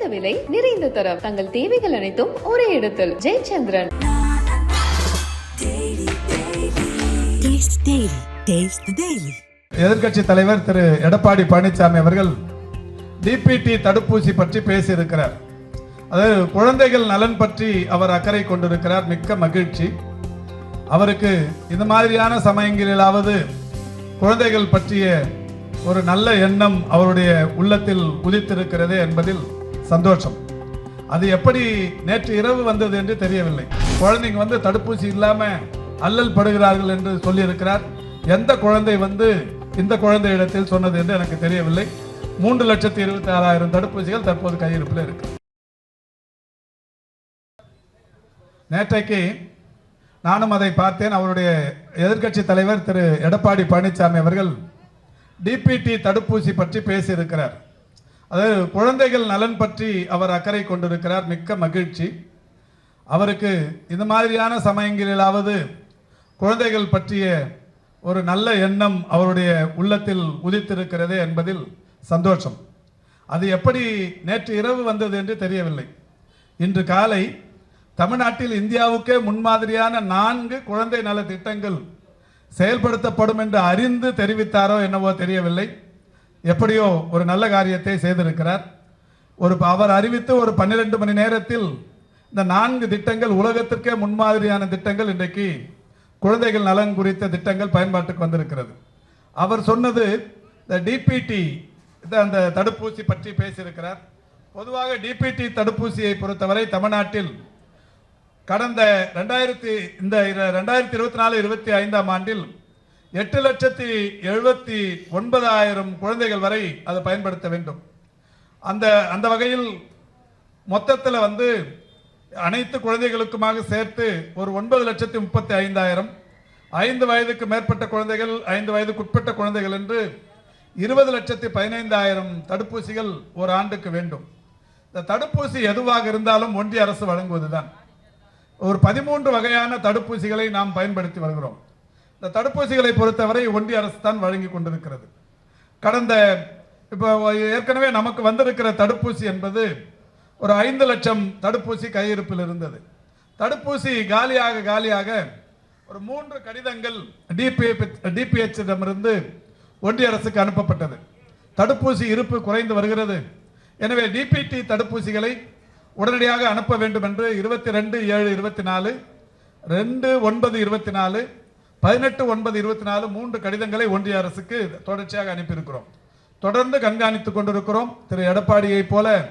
குறைந்த விலை நிறைந்த தரம். தங்கள் தேவைகள் அனைத்தும் ஒரே இடத்தில். ஜெயச்சந்திரன். எதிர்கட்சி தலைவர் திரு எடப்பாடி பழனிசாமி அவர்கள் டிபிடி தடுப்பூசி பற்றி பேசியிருக்கிறார். அதாவது குழந்தைகள் நலன் பற்றி அவர் அக்கறை கொண்டிருக்கிறார். மிக்க மகிழ்ச்சி. அவருக்கு இந்த மாதிரியான சமயங்களிலாவது குழந்தைகள் பற்றிய ஒரு நல்ல எண்ணம் அவருடைய உள்ளத்தில் உதித்திருக்கிறது என்பதில் சந்தோஷம். அது எப்படி நேற்று இரவு வந்தது என்று தெரியவில்லை. குழந்தைங்க வந்து தடுப்பூசி இல்லாமல் அல்லல் படுகிறார்கள் என்று சொல்லியிருக்கிறார். எந்த குழந்தை வந்து இந்த குழந்தை இடத்தில் சொன்னது என்று எனக்கு தெரியவில்லை. மூன்று லட்சத்தி இருபத்தி ஆறாயிரம் தடுப்பூசிகள் தற்போது கையிருப்பில் இருக்கு. நேற்றைக்கு நானும் அதை பார்த்தேன். அவருடைய எதிர்க்கட்சி தலைவர் திரு எடப்பாடி பழனிசாமி அவர்கள் டிபிடி தடுப்பூசி பற்றி பேசியிருக்கிறார். அதாவது குழந்தைகள் நலன் பற்றி அவர் அக்கறை கொண்டிருக்கிறார் மிக்க மகிழ்ச்சி. அவருக்கு இந்த மாதிரியான சமயங்களிலாவது குழந்தைகள் பற்றிய ஒரு நல்ல எண்ணம் அவருடைய உள்ளத்தில் உதித்திருக்கிறது என்பதில் சந்தோஷம். அது எப்படி நேற்று இரவு வந்தது என்று தெரியவில்லை. இன்று காலை தமிழ்நாட்டில் இந்தியாவுக்கே முன்மாதிரியான நான்கு குழந்தை நல திட்டங்கள் செயல்படுத்தப்படும் என்று அறிந்து தெரிவித்தாரோ என்னவோ தெரியவில்லை. எப்படியோ ஒரு நல்ல காரியத்தை செய்திருக்கிறார். ஒரு அவர் அறிவித்து ஒரு பன்னிரெண்டு மணி நேரத்தில் இந்த நான்கு திட்டங்கள் உலகத்திற்கே முன்மாதிரியான திட்டங்கள் இன்றைக்கு குழந்தைகள் நலன் குறித்த திட்டங்கள் பயன்பாட்டுக்கு வந்திருக்கிறது. அவர் சொன்னது இந்த டிபிடி அந்த தடுப்பூசி பற்றி பேசியிருக்கிறார். பொதுவாக டிபிடி தடுப்பூசியை பொறுத்தவரை தமிழ்நாட்டில் கடந்த ரெண்டாயிரத்தி இந்த ரெண்டாயிரத்தி இருபத்தி நாலு இருபத்தி ஐந்தாம் ஆண்டில் எட்டு லட்சத்தி எழுபத்தி ஒன்பதாயிரம் குழந்தைகள் வரை அதை பயன்படுத்த வேண்டும். அந்த அந்த வகையில் மொத்தத்தில் வந்து அனைத்து குழந்தைகளுக்குமாக சேர்த்து ஒரு ஒன்பது லட்சத்தி முப்பத்தி ஐந்தாயிரம் ஐந்து வயதுக்கு மேற்பட்ட குழந்தைகள் ஐந்து வயதுக்குட்பட்ட குழந்தைகள் என்று இருபது லட்சத்தி பதினைந்தாயிரம் தடுப்பூசிகள் ஒரு ஆண்டுக்கு வேண்டும். இந்த தடுப்பூசி எதுவாக இருந்தாலும் ஒன்றிய அரசு வழங்குவதுதான். ஒரு பதிமூன்று வகையான தடுப்பூசிகளை நாம் பயன்படுத்தி வருகிறோம். இந்த தடுப்பூசிகளை பொறுத்தவரை ஒன்றிய அரசு தான் வழங்கி கொண்டிருக்கிறது. கடந்த இப்போ ஏற்கனவே நமக்கு வந்திருக்கிற தடுப்பூசி என்பது ஒரு ஐந்து லட்சம் தடுப்பூசி கையிருப்பில் இருந்தது. தடுப்பூசி காலியாக காலியாக ஒரு மூன்று கடிதங்கள் டிபிஹெச்சிடமிருந்து ஒன்றிய அரசுக்கு அனுப்பப்பட்டது. தடுப்பூசி இருப்பு குறைந்து வருகிறது. எனவே டிபிடி தடுப்பூசிகளை உடனடியாக அனுப்ப வேண்டும் என்று இருபத்தி ரெண்டு ஏழு இருபத்தி நாலு ரெண்டு ஒன்பது இருபத்தி நாலு பதினெட்டு ஒன்பது இருபத்தி நாலு மூன்று கடிதங்களை ஒன்றிய அரசுக்கு தொடர்ச்சியாக அனுப்பியிருக்கிறோம். தொடர்ந்து கண்காணித்துக் கொண்டிருக்கிறோம். திரு. எடப்பாடியை போல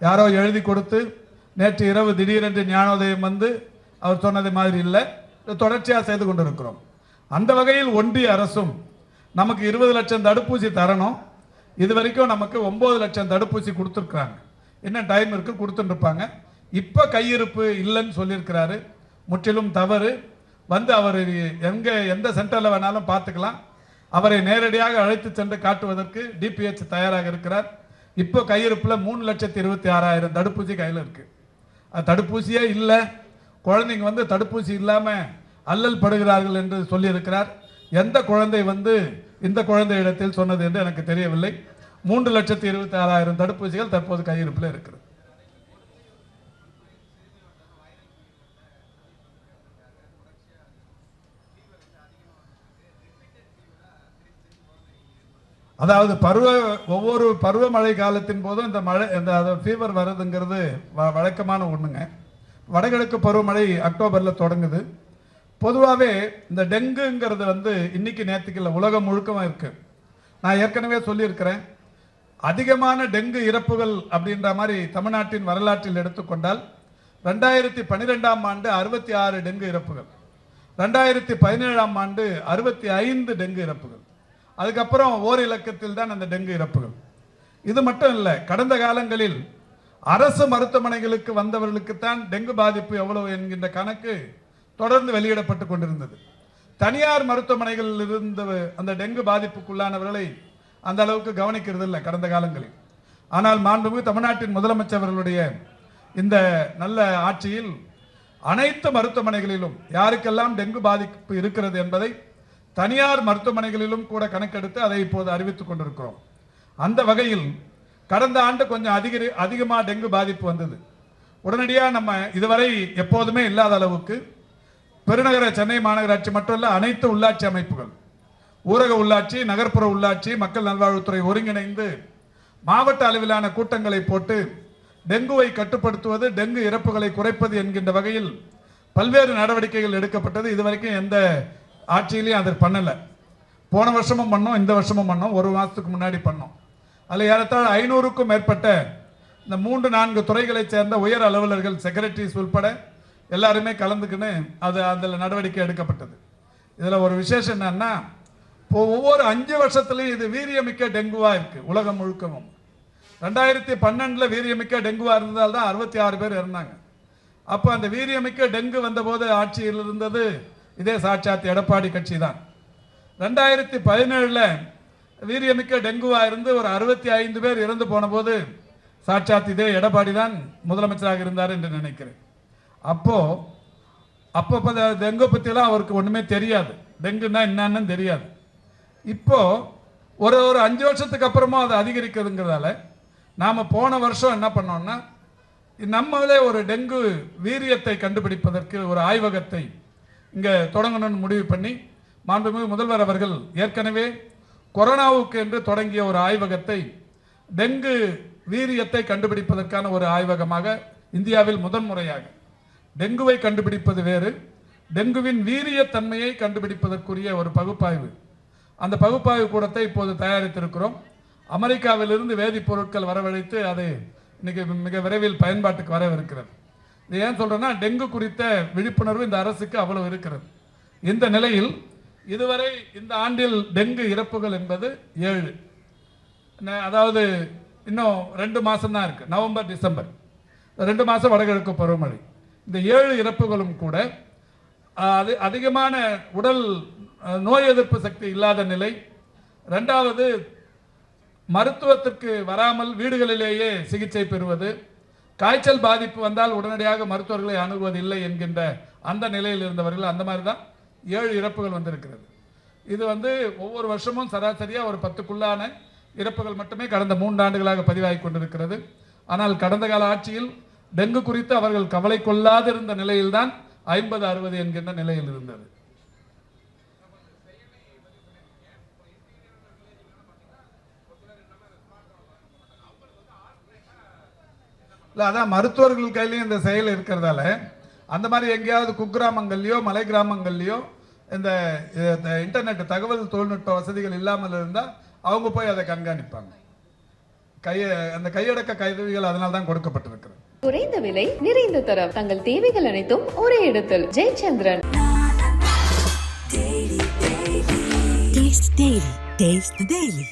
யாரோ எழுதி கொடுத்து நேற்று இரவு திடீரென்று ஞானோதயம் வந்து அவர் சொன்னது மாதிரி இல்லை. தொடர்ச்சியாக செய்து கொண்டிருக்கிறோம். அந்த வகையில் ஒன்றிய அரசும் நமக்கு இருபது லட்சம் தடுப்பூசி தரணும். இது வரைக்கும் நமக்கு ஒன்பது லட்சம் தடுப்பூசி கொடுத்துருக்குறாங்க. என்ன டைம் இருக்கு? கொடுத்துட்டு இருப்பாங்க. இப்போ கையிருப்பு இல்லைன்னு சொல்லியிருக்கிறாரு. முற்றிலும் தவறு. வந்து அவர் எங்கே எந்த சென்டரில் வேணாலும் பார்த்துக்கலாம். அவரை நேரடியாக அழைத்து சென்று காட்டுவதற்கு டிபிஹெச் தயாராக இருக்கிறார். இப்போ கையிருப்பில் மூணு லட்சத்தி இருபத்தி ஆறாயிரம் தடுப்பூசி கையில் இருக்குது அது தடுப்பூசியே இல்லை. குழந்தைங்க வந்து தடுப்பூசி இல்லாமல் அல்லல் படுகிறார்கள் என்று சொல்லியிருக்கிறார். எந்த குழந்தை வந்து இந்த குழந்தை இடத்தில் சொன்னது என்று எனக்கு தெரியவில்லை. மூன்று லட்சத்தி இருபத்தி ஆறாயிரம் தடுப்பூசிகள் தற்போது கையிருப்பில் இருக்கிறது. அதாவது பருவ ஒவ்வொரு பருவமழை காலத்தின் போதும் இந்த மழை இந்த ஃபீவர் வருதுங்கிறது வ- வழக்கமான ஒன்றுங்க வடகிழக்கு பருவமழை அக்டோபரில் தொடங்குது. பொதுவாகவே இந்த டெங்குங்கிறது வந்து இன்னைக்கு நேற்றுக்கு இல்லை உலகம் முழுக்கமாக இருக்குது நான் ஏற்கனவே சொல்லியிருக்கிறேன். அதிகமான டெங்கு இறப்புகள் அப்படின்ற மாதிரி தமிழ்நாட்டின் வரலாற்றில் எடுத்துக்கொண்டால் ரெண்டாயிரத்தி பன்னிரெண்டாம் ஆண்டு அறுபத்தி ஆறு டெங்கு இறப்புகள். ரெண்டாயிரத்தி பதினேழாம் ஆண்டு அறுபத்தி ஐந்து டெங்கு இறப்புகள். அதுக்கப்புறம் ஓர் இலக்கத்தில் தான் அந்த டெங்கு இறப்புகள். இது மட்டும் இல்லை கடந்த காலங்களில் அரசு மருத்துவமனைகளுக்கு வந்தவர்களுக்குத்தான் டெங்கு பாதிப்பு எவ்வளவு என்கின்ற கணக்கு தொடர்ந்து வெளியிடப்பட்டு கொண்டிருந்தது. தனியார் மருத்துவமனைகளில் இருந்த அந்த டெங்கு பாதிப்புக்குள்ளானவர்களை அந்த அளவுக்கு கவனிக்கிறது இல்லை கடந்த காலங்களில். ஆனால் மாண்புமிகு தமிழ்நாட்டின் முதலமைச்சர்களுடைய இந்த நல்ல ஆட்சியில் அனைத்து மருத்துவமனைகளிலும் யாருக்கெல்லாம் டெங்கு பாதிப்பு இருக்கிறது என்பதை தனியார் மருத்துவமனைகளிலும் கூட கணக்கெடுத்து அதை இப்போது அறிவித்துக் கொண்டிருக்கிறோம். அந்த வகையில் கடந்த ஆண்டு கொஞ்சம் அதிக அதிகமாக டெங்கு பாதிப்பு வந்தது. உடனடியாக நம்ம இதுவரை எப்போதுமே இல்லாத அளவுக்கு பெருநகர சென்னை மாநகராட்சி மட்டும் அனைத்து உள்ளாட்சி அமைப்புகள் ஊரக உள்ளாட்சி நகர்ப்புற உள்ளாட்சி மக்கள் நல்வாழ்வுத்துறை ஒருங்கிணைந்து மாவட்ட அளவிலான கூட்டங்களை போட்டு டெங்குவை கட்டுப்படுத்துவது டெங்கு இறப்புகளை குறைப்பது என்கின்ற வகையில் பல்வேறு நடவடிக்கைகள் எடுக்கப்பட்டது. இதுவரைக்கும் எந்த ஆட்சியிலையும் அதை பண்ணலை. போன வருஷமும் பண்ணோம் இந்த வருஷமும் பண்ணோம் ஒரு மாதத்துக்கு முன்னாடி பண்ணோம். அதில் ஏறத்தாழ ஐநூறுக்கும் மேற்பட்ட இந்த மூன்று நான்கு துறைகளைச் சேர்ந்த உயர் அலுவலர்கள் செக்ரட்டரிஸ் உள்பட எல்லாருமே கலந்துக்கின்னு அது அதில் நடவடிக்கை எடுக்கப்பட்டது. இதில் ஒரு விசேஷம் என்னன்னா இப்போ ஒவ்வொரு அஞ்சு வருஷத்துலையும் இது வீரியமிக்க டெங்குவாக இருக்குது உலகம் முழுக்கவும். ரெண்டாயிரத்தி பன்னெண்டில் வீரியமிக்க டெங்குவாக இருந்ததால் தான் அறுபத்தி ஆறு பேர் இருந்தாங்க அப்போ அந்த வீரியமிக்க டெங்கு வந்தபோது ஆட்சியில் இருந்தது இதே சாட்சாத் எடப்பாடி கட்சி தான் ரெண்டாயிரத்தி பதினேழில் வீரியமிக்க டெங்குவாக இருந்து ஒரு அறுபத்தி ஐந்து பேர் இறந்து போன போது சாட்சாத் இதே எடப்பாடி தான் முதலமைச்சராக இருந்தார் என்று நினைக்கிறேன். அப்போ அப்போ டெங்கு பற்றிலாம் அவருக்கு ஒன்றுமே தெரியாது. டெங்குன்னா என்னன்னு தெரியாது. இப்போ ஒரு ஒரு அஞ்சு வருஷத்துக்கு அப்புறமா அது அதிகரிக்குதுங்கிறதால நாம் போன வருஷம் என்ன பண்ணோம்னா நம்மளே ஒரு டெங்கு வீரியத்தை கண்டுபிடிப்பதற்கு ஒரு ஆய்வகத்தை இங்கே தொடங்கணும்னு முடிவு பண்ணி மாண்புமிகு முதல்வர் அவர்கள் ஏற்கனவே கொரோனாவுக்கு என்று தொடங்கிய ஒரு ஆய்வகத்தை டெங்கு வீரியத்தை கண்டுபிடிப்பதற்கான ஒரு ஆய்வகமாக இந்தியாவில் முதன்முறையாக டெங்குவை கண்டுபிடிப்பது வேறு டெங்குவின் வீரியத்தன்மையை கண்டுபிடிப்பதற்குரிய ஒரு பகுப்பாய்வு. அந்த பகுப்பாய்வு கூடத்தை இப்போது தயாரித்திருக்கிறோம். அமெரிக்காவிலிருந்து வேதிப்பொருட்கள் வரவழைத்து அது இன்னைக்கு மிக விரைவில் பயன்பாட்டுக்கு வரவிருக்கிறது. ஏன் சொல்கிறேன்னா டெங்கு குறித்த விழிப்புணர்வு இந்த அரசுக்கு அவ்வளவு இருக்கிறது. இந்த நிலையில் இதுவரை இந்த ஆண்டில் டெங்கு இறப்புகள் என்பது ஏழு. ந- அதாவது இன்னும் ரெண்டு மாதம் தான் இருக்குது நவம்பர் டிசம்பர். ரெண்டு மாதம் வடகிழக்கு பருவமழை. இந்த ஏழு இறப்புகளும் கூட அது அதிகமான உடல் நோய் எதிர்ப்பு சக்தி இல்லாத நிலை. ரெண்டாவது மருத்துவத்திற்கு வராமல் வீடுகளிலேயே சிகிச்சை பெறுவது. காய்ச்சல் பாதிப்பு வந்தால் உடனடியாக மருத்துவர்களை அணுகுவதில்லை என்கின்ற அந்த நிலையில் இருந்தவர்கள் அந்த மாதிரி தான் ஏழு இறப்புகள் வந்திருக்கிறது. இது வந்து ஒவ்வொரு வருஷமும் சராசரியாக ஒரு பத்துக்குள்ளான இறப்புகள் மட்டுமே கடந்த மூன்று ஆண்டுகளாக பதிவாகி கொண்டிருக்கிறது. ஆனால் கடந்த கால ஆட்சியில் டெங்கு குறித்து அவர்கள் கவலை கொள்ளாதிருந்த நிலையில்தான் ஐம்பது அறுபது என்கின்ற நிலையில் இருந்தது. இல்லை அதான் மருத்துவர்கள் கையிலையும் இந்த செயல் இருக்கிறதால அந்த மாதிரி எங்கேயாவது குக்கிராமங்கள்லையோ மலை கிராமங்கள்லையோ இந்த இந்த இன்டர்நெட் தகவல் தொழில்நுட்ப வசதிகள் இல்லாமல் இருந்தால் அவங்க போய் அதை கண்காணிப்பாங்க கைய அந்த கையடக்க கருவிகள் அதனால தான் கொடுக்கப்பட்டிருக்கிறது குறைந்த விலை நிறைந்த தரம் தங்கள் தேவைகள் அனைத்தும் ஒரே இடத்தில் Jayachandran Daily. Taste the Daily.